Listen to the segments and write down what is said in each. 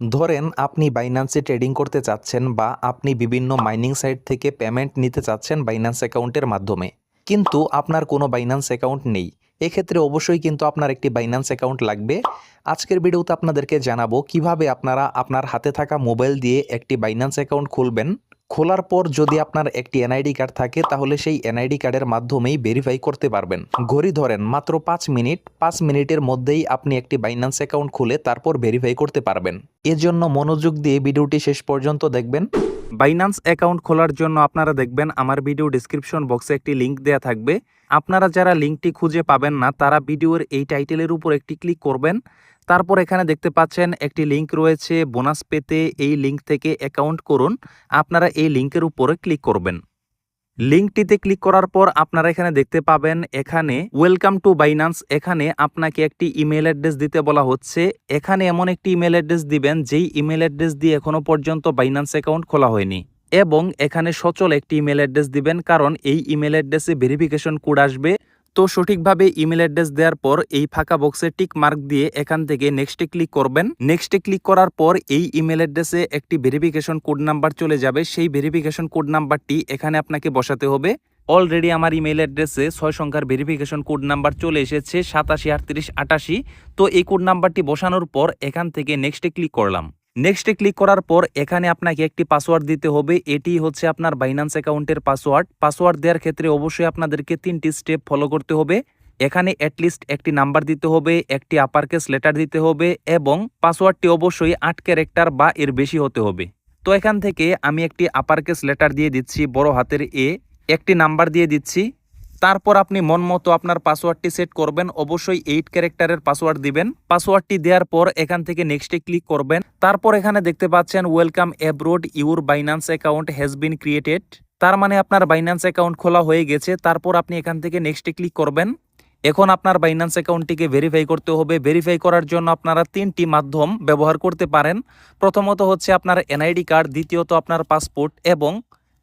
ধরেন আপনি বাইন্যান্সে ট্রেডিং করতে চাচ্ছেন বা আপনি বিভিন্ন মাইনিং সাইট থেকে পেমেন্ট নিতে চাচ্ছেন বাইন্যান্স অ্যাকাউন্টের মাধ্যমে। কিন্তু আপনার কোনো বাইন্যান্স অ্যাকাউন্ট নেই। এক্ষেত্রে অবশ্যই কিন্তু আপনার একটি বাইন্যান্স অ্যাকাউন্ট লাগবে। আজকের ভিডিওতে আপনাদেরকে জানাব কীভাবে আপনারা আপনার হাতে থাকা মোবাইল দিয়ে একটি বাইন্যান্স অ্যাকাউন্ট খুলবেন। খোলার পর যদি আপনার একটি এনআইডি কার্ড থাকে, তাহলে সেই এনআইডি কার্ডের মাধ্যমেই ভেরিফাই করতে পারবেন। ঘড়ি ধরেন, মাত্র পাঁচ মিনিট, পাঁচ মিনিটের মধ্যেই আপনি একটি বাইন্যান্স অ্যাকাউন্ট খুলে তারপর ভেরিফাই করতে পারবেন। এজন্য মনোযোগ দিয়ে ভিডিওটি শেষ পর্যন্ত দেখবেন। বাইন্যান্স অ্যাকাউন্ট খোলার জন্য আপনারা দেখবেন, আমার ভিডিও ডিসক্রিপশন বক্সে একটি লিঙ্ক দেয়া থাকবে। আপনারা যারা লিঙ্কটি খুঁজে পাবেন না, তারা ভিডিওর এই টাইটেলের উপর একটি ক্লিক করবেন। তারপর এখানে দেখতে পাচ্ছেন একটি লিংক রয়েছে। বোনাস পেতে এই লিংক থেকে অ্যাকাউন্ট করুন। আপনারা এই লিংকের উপরে ক্লিক করবেন। লিঙ্কটিতে ক্লিক করার পর আপনারা এখানে দেখতে পাবেন এখানে ওয়েলকাম টু বাইনান্স এখানে আপনাকে একটি ইমেল অ্যাড্রেস দিতে বলা হচ্ছে। এখানে এমন একটি ইমেল অ্যাড্রেস দিবেন, যেই ইমেল অ্যাড্রেস দিয়ে এখনও পর্যন্ত বাইনান্স অ্যাকাউন্ট খোলা হয়নি। এবং এখানে সচল একটি ইমেল অ্যাড্রেস দিবেন, কারণ এই ইমেল অ্যাড্রেসে ভেরিফিকেশন কোড আসবে। তো সঠিকভাবে ইমেল অ্যাড্রেস দেওয়ার পর এই ফাঁকা বক্সে টিক মার্ক দিয়ে এখান থেকে নেক্সটে ক্লিক করবেন। নেক্সটে ক্লিক করার পর এই ইমেল অ্যাড্রেসে একটি ভেরিফিকেশন কোড নাম্বার চলে যাবে। সেই ভেরিফিকেশন কোড নাম্বারটি এখানে আপনাকে বসাতে হবে। অলরেডি আমার ইমেল অ্যাড্রেসে ছয় সংখ্যার ভেরিফিকেশন কোড নাম্বার চলে এসেছে, সাতাশি, আটত্রিশ, আটাশি। তো এই কোড নাম্বারটি বসানোর পর এখান থেকে নেক্সটে ক্লিক করলাম। নেক্সটে ক্লিক করার পর এখানে আপনাকে একটি পাসওয়ার্ড দিতে হবে। এটি হচ্ছে আপনার বাইন্যান্স অ্যাকাউন্টের পাসওয়ার্ড পাসওয়ার্ড দেওয়ার ক্ষেত্রে অবশ্যই আপনাদেরকে তিনটি স্টেপ ফলো করতে হবে। এখানে অ্যাটলিস্ট একটি নাম্বার দিতে হবে, একটি আপার কেস লেটার দিতে হবে এবং পাসওয়ার্ডটি অবশ্যই আট ক্যারেক্টার বা এর বেশি হতে হবে। তো এখান থেকে আমি একটি আপার কেস লেটার দিয়ে দিচ্ছি, বড় হাতের এ একটি নাম্বার দিয়ে দিচ্ছি। তারপর আপনি মন মতো আপনার পাসওয়ার্ডটি সেট করবেন। অবশ্যই এইট ক্যারেক্টারের পাসওয়ার্ড দিবেন। পাসওয়ার্ডটি দেওয়ার পর এখান থেকে নেক্সটে ক্লিক করবেন। তারপর এখানে দেখতে পাচ্ছেন welcome aboard your Binance account has been created তার মানে আপনার বাইন্যান্স অ্যাকাউন্ট খোলা হয়ে গেছে। তারপর আপনি এখান থেকে নেক্সটে ক্লিক করবেন। এখন আপনার বাইন্যান্স অ্যাকাউন্টটিকে ভেরিফাই করতে হবে। ভেরিফাই করার জন্য আপনারা তিনটি মাধ্যম ব্যবহার করতে পারেন। প্রথমত হচ্ছে আপনার এনআইডি কার্ড দ্বিতীয়ত আপনার পাসপোর্ট এবং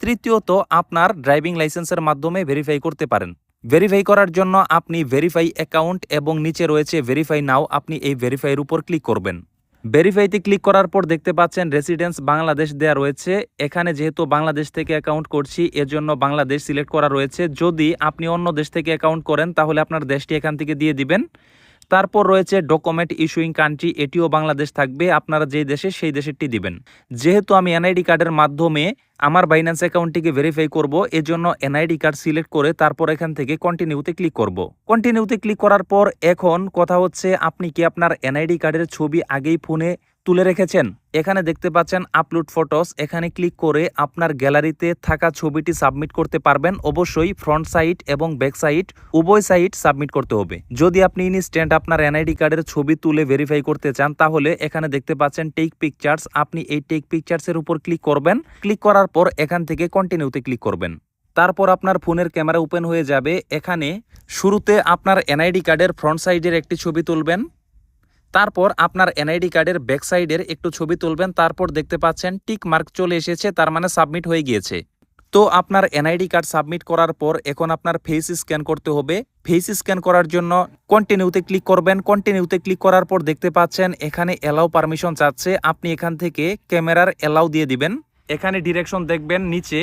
তৃতীয়ত, আপনার ড্রাইভিং লাইসেন্সের মাধ্যমে ভেরিফাই করতে পারেন। ভেরিফাই করার জন্য আপনি ভেরিফাই অ্যাকাউন্ট এবং নিচে রয়েছে ভেরিফাই নাও আপনি এই ভেরিফাইয়ের উপর ক্লিক করবেন। ভেরিফাইতে ক্লিক করার পর দেখতে পাচ্ছেন রেসিডেন্স বাংলাদেশ দেয়া রয়েছে। এখানে যেহেতু বাংলাদেশ থেকে অ্যাকাউন্ট করছি, এজন্য বাংলাদেশ সিলেক্ট করা রয়েছে। যদি আপনি অন্য দেশ থেকে অ্যাকাউন্ট করেন, তাহলে আপনার দেশটি এখান থেকে দিয়ে দিবেন। তারপর রয়েছে ডকুমেন্ট ইস্যুইং কান্ট্রি, এটিও বাংলাদেশ থাকবে, আপনারা যে দেশে সেই দেশেরটি দিবেন। যেহেতু আমি এনআইডি কার্ডের মাধ্যমে আমার বাইন্যান্স অ্যাকাউন্টটিকে ভেরিফাই করব, এজন্য এনআইডি কার্ড সিলেক্ট করে তারপর এখান থেকে কন্টিনিউতে ক্লিক করব। কন্টিনিউতে ক্লিক করার পর এখন কথা হচ্ছে, আপনি কি আপনার এনআইডি কার্ডের ছবি আগেই ফোনে তুলে রেখেছেন। এখানে দেখতে পাচ্ছেন আপলোড ফটোস এখানে ক্লিক করে আপনার গ্যালারিতে থাকা ছবিটি সাবমিট করতে পারবেন। অবশ্যই ফ্রন্ট সাইড এবং ব্যাক সাইড উভয় সাইড সাবমিট করতে হবে। যদি আপনি ইনস্ট্যান্ট আপনার এনআইডি কার্ডের ছবি তুলে ভেরিফাই করতে চান, তাহলে এখানে দেখতে পাচ্ছেন টেক পিকচার্স আপনি এই টেক পিকচার্সের উপর ক্লিক করবেন। ক্লিক করার পর এখান থেকে কন্টিনিউতে ক্লিক করবেন। তারপর আপনার ফোনের ক্যামেরা ওপেন হয়ে যাবে। এখানে শুরুতে আপনার এনআইডি কার্ডের ফ্রন্ট সাইডের একটি ছবি তুলবেন। তারপর আপনার এনআইডি কার্ডের ব্যাক সাইডের একটু ছবি তুলবেন, তারপর দেখতে পাচ্ছেন টিক মার্ক চলে এসেছে, তার মানে সাবমিট হয়ে গিয়েছে। তো আপনার এনআইডি কার্ড সাবমিট করার পর এখন আপনার ফেস স্ক্যান করতে হবে। ফেস স্ক্যান করার জন্য কন্টিনিউতে ক্লিক করবেন। কন্টিনিউতে ক্লিক করার পর দেখতে পাচ্ছেন এখানে অ্যালাউ পারমিশন চাচ্ছে। আপনি এখান থেকে ক্যামেরার অ্যালাউ দিয়ে দিবেন। এখানে ডিরেকশন দেখবেন, নিচে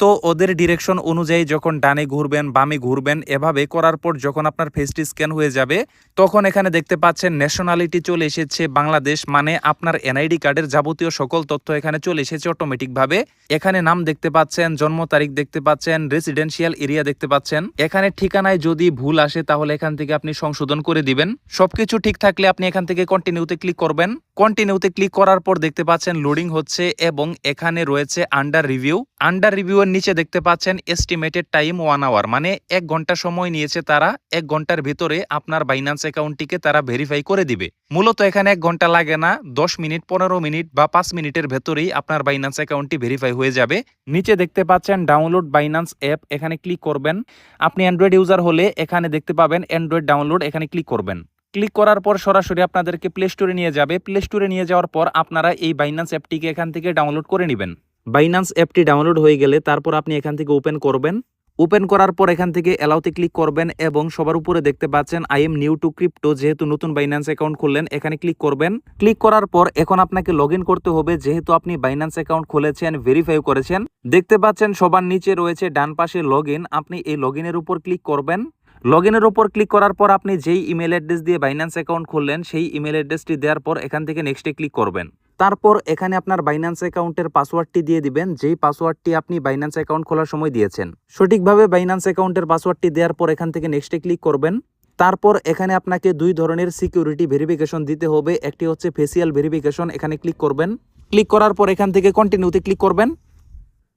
তো ওদের ডিরেকশন অনুযায়ী যখন ডানে ঘুরবেন, বামে ঘুরবেন, এভাবে করার পর যখন আপনার ফেসটি স্ক্যান হয়ে যাবে, তখন এখানে দেখতে পাচ্ছেন ন্যাশনালিটি চলে এসেছে বাংলাদেশ মানে আপনার এনআইডি কার্ডের যাবতীয় সকল তথ্য এখানে চলে এসেছে অটোমেটিকভাবে এখানে নাম দেখতে পাচ্ছেন, জন্ম তারিখ দেখতে পাচ্ছেন রেসিডেন্সিয়াল এরিয়া দেখতে পাচ্ছেন। এখানে ঠিকানায় যদি ভুল আসে তাহলে এখান থেকে আপনি সংশোধন করে দিবেন। সবকিছু ঠিক থাকলে আপনি এখান থেকে কন্টিনিউতে ক্লিক করবেন। কন্টিনিউতে ক্লিক করার পর দেখতে পাচ্ছেন লোডিং হচ্ছে এবং এখানে রয়েছে আন্ডার রিভিউ আন্ডার রিভিউ এর নিচে দেখতে পাচ্ছেন এস্টিমেটেড টাইম ওয়ান আওয়ার মানে এক ঘণ্টা সময় নিয়েছে তারা, এক ঘণ্টার ভিতরে আপনার বাইন্যান্স অ্যাকাউন্টটিকে তারা ভেরিফাই করে দিবে। মূলত এখানে এক ঘণ্টা লাগে না, দশ মিনিট, পনেরো মিনিট বা পাঁচ মিনিটের ভেতরেই আপনার বাইন্যান্স অ্যাকাউন্টটি ভেরিফাই হয়ে যাবে। নিচে দেখতে পাচ্ছেন ডাউনলোড বাইন্যান্স অ্যাপ এখানে ক্লিক করবেন। আপনি অ্যান্ড্রয়েড ইউজার হলে এখানে দেখতে পাবেন অ্যান্ড্রয়েড ডাউনলোড এখানে ক্লিক করবেন। ক্লিক করার পর সরাসরি আপনাদেরকে প্লে স্টোরে নিয়ে যাবে। প্লে স্টোরে নিয়ে যাওয়ার পর আপনারা এই বাইন্যান্স অ্যাপটিকে এখান থেকে ডাউনলোড করে নেবেন। বাইন্যান্স অ্যাপটি ডাউনলোড হয়ে গেলে তারপর আপনি এখান থেকে ওপেন করবেন। ওপেন করার পর এখান থেকে অ্যালাউতে ক্লিক করবেন এবং সবার উপরে দেখতে পাচ্ছেন I am new to crypto যেহেতু নতুন বাইন্যান্স অ্যাকাউন্ট খুললেন, এখানে ক্লিক করবেন। ক্লিক করার পর এখন আপনাকে লগ করতে হবে, যেহেতু আপনি বাইন্যান্স অ্যাকাউন্ট খুলেছেন ভেরিফাই করেছেন। দেখতে পাচ্ছেন সবার নিচে রয়েছে ডান পাশে লগ আপনি এই লগ উপর ক্লিক করবেন। লগ ইনের উপর ক্লিক করার পর আপনি যেই ইমেল অ্যাড্রেস দিয়ে বাইন্যান্স অ্যাকাউন্ট খুললেন সেই ইমেল অ্যাড্রেসটি দেওয়ার পর এখান থেকে নেক্সটে ক্লিক করবেন তারপর এখানে আপনার বাইন্যান্স অ্যাকাউন্টের পাসওয়ার্ডটি দিয়ে দিবেন যেই পাসওয়ার্ডটি আপনি বাইন্যান্স অ্যাকাউন্ট খোলার সময় দিয়েছেন সঠিকভাবে বাইন্যান্স অ্যাকাউন্টের পাসওয়ার্ডটি দেওয়ার পর এখান থেকে নেক্সটে ক্লিক করবেন তারপর এখানে আপনাকে দুই ধরনের সিকিউরিটি ভেরিফিকেশন দিতে হবে একটি হচ্ছে ফেসিয়াল ভেরিফিকেশন এখানে ক্লিক করবেন ক্লিক করার পর এখান থেকে কন্টিনিউতে ক্লিক করবেন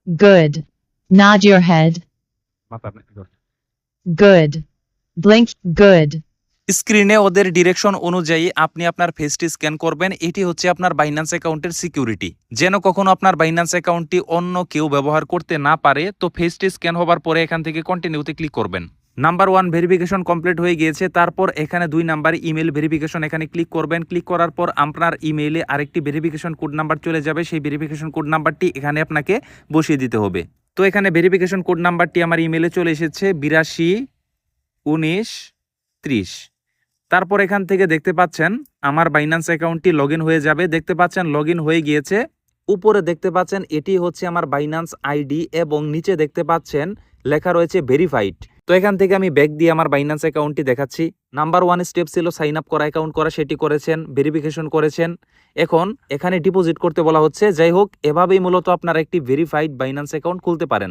Good. Nod your head. Good. Blink. Good. স্ক্রিনে ওদের ডিরেকশন অনুযায়ী আপনি আপনার ফেসটি স্ক্যান করবেন। এটি হচ্ছে আপনার বাইন্যান্স অ্যাকাউন্টের সিকিউরিটি যেন কখনো আপনার বাইন্যান্স অ্যাকাউন্টটি অন্য কেউ ব্যবহার করতে না পারে, তো ফেসটি স্ক্যান হবার পরে এখান থেকে কন্টিনিউতে ক্লিক করবেন। নাম্বার ওয়ান ভেরিফিকেশন কমপ্লিট হয়ে গিয়েছে। তারপর এখানে দুই নাম্বার ইমেল ভেরিফিকেশন এখানে ক্লিক করবেন। ক্লিক করার পর আপনার ইমেইলে আরেকটি ভেরিফিকেশন কোড নাম্বার চলে যাবে। সেই ভেরিফিকেশন কোড নাম্বারটি এখানে আপনাকে বসিয়ে দিতে হবে। তো এখানে ভেরিফিকেশন কোড নাম্বারটি আমার ইমেলে চলে এসেছে। বিরাশি উনিশ, ত্রিশ। তারপর এখান থেকে দেখতে পাচ্ছেন আমার বাইন্যান্স অ্যাকাউন্টটি লগ হয়ে যাবে। দেখতে পাচ্ছেন লগ হয়ে গিয়েছে। উপরে দেখতে পাচ্ছেন এটি হচ্ছে আমার বাইন্যান্স আইডি এবং নিচে দেখতে পাচ্ছেন লেখা রয়েছে ভেরিফাইড তো এখান থেকে আমি ব্যাক দিয়ে আমার বাইন্যান্স অ্যাকাউন্টটি দেখাচ্ছি। নাম্বার ওয়ান স্টেপ ছিল সাইন আপ করা অ্যাকাউন্ট করা, সেটি করেছেন ভেরিফিকেশন করেছেন। এখন এখানে ডিপোজিট করতে বলা হচ্ছে। যাই হোক, এভাবেই মূলত আপনারা একটি ভেরিফাইড বাইন্যান্স অ্যাকাউন্ট খুলতে পারেন।